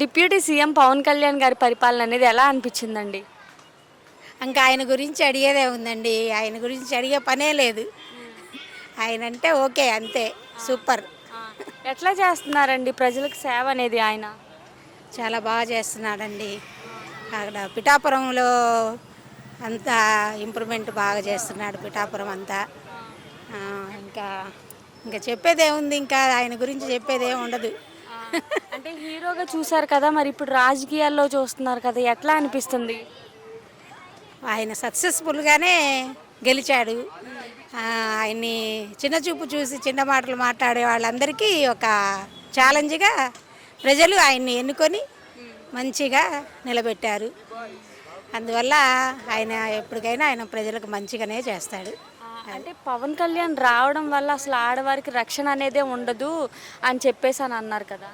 Deputy CM Pawan Kalyan గారి పరిపాలన అనేది ఎలా అనిపించిందండి? ఇంకా ఆయన గురించి అడిగేదే ఉందండి. ఆయన గురించి అడిగే పనే లేదు. ఆయన అంటే ఓకే అంతే. సూపర్. ఎట్లా చేస్తున్నారండి? ప్రజలకు సేవ అనేది ఆయన? చాలా బాగా చేస్తున్నాడండి. అక్కడ పిఠాపురంలో అంతా ఇంప్రూవ్మెంట్ బాగా చేస్తున్నాడు పిఠాపురం అంతా. ఇంకా ఇంకా చెప్పేదే ఉంది. ఇంకా ఆయన గురించి చెప్పేదే ఉండదు. అంటే హీరోగా చూసారు కదా మరి ఇప్పుడు రాజకీయాల్లో చూస్తున్నారు కదా ఎట్లా అనిపిస్తుంది? ఆయన సక్సెస్ఫుల్గానే గెలిచాడు. ఆయన్ని చిన్న చూపు చూసి చిన్న మాటలు మాట్లాడే వాళ్ళందరికీ ఒక ఛాలెంజ్గా ప్రజలు ఆయన్ని ఎన్నుకొని మంచిగా నిలబెట్టారు. అందువల్ల ఆయన ఎప్పటికైనా ఆయన ప్రజలకు మంచిగానే చేస్తాడు. అంటే పవన్ కళ్యాణ్ రావడం వల్ల అసలు ఆడవారికి రక్షణ అనేదే ఉండదు అని చెప్పేసి అని అన్నారు కదా.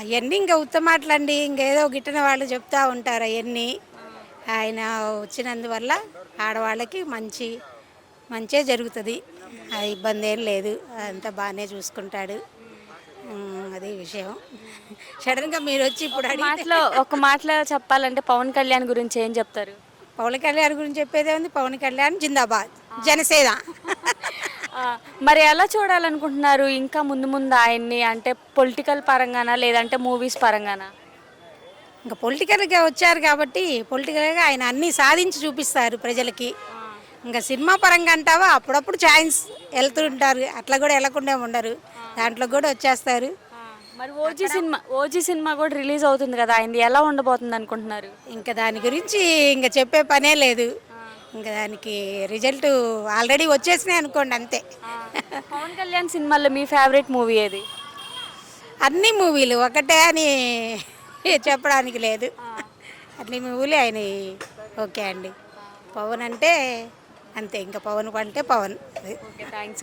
అవన్నీ ఇంకా ఉత్తమాటలండి ఇంకేదో గిట్టిన వాళ్ళు చెప్తా ఉంటారు అవన్నీ. ఆయన వచ్చినందువల్ల ఆడవాళ్ళకి మంచి మంచే జరుగుతుంది. ఆ ఇబ్బంది ఏం లేదు. అంతా బాగానే చూసుకుంటాడు. అది విషయం. సడన్గా మీరు వచ్చి ఇప్పుడు మాటలో ఒక మాటలో చెప్పాలంటే పవన్ కళ్యాణ్ గురించి ఏం చెప్తారు? పవన్ కళ్యాణ్ గురించి చెప్పేదే ఉంది. పవన్ కళ్యాణ్ జిందాబాద్. జనసేన. ఆ, మరి ఎలా చూడాలనుకుంటున్నారు? ఇంకా ముందు ముందు ఆయన్ని అంటే పొలిటికల్ పరంగానా లేదంటే మూవీస్ పరంగానా? ఇంకా పొలిటికల్గా వచ్చారు కాబట్టి పొలిటికల్గా ఆయన అన్నీ సాధించి చూపిస్తారు ప్రజలకి. ఇంకా సినిమా పరంగా అంటావా? అప్పుడప్పుడు ఛాన్స్ వెళ్తుంటారు. అట్లా కూడా వెళ్ళకుండా ఉండరు. దాంట్లో కూడా వచ్చేస్తారు. మరి ఓజీ సినిమా ఓజీ సినిమా కూడా రిలీజ్ అవుతుంది కదా ఆయనది ఎలా ఉండబోతుంది అనుకుంటున్నారు? ఇంకా దాని గురించి ఇంకా చెప్పే పనే లేదు. ఇంకా దానికి రిజల్ట్ ఆల్రెడీ వచ్చేసినాయి అనుకోండి అంతే. పవన్ కళ్యాణ్ సినిమాల్లో మీ ఫేవరెట్ మూవీ ఏది? అన్ని మూవీలు ఒకటే అని చెప్పడానికి లేదు. అన్ని మూవీలు ఆయన ఓకే అండి. పవన్ అంటే అంతే ఇంకా పవన్ అంటే పవన్. థ్యాంక్స్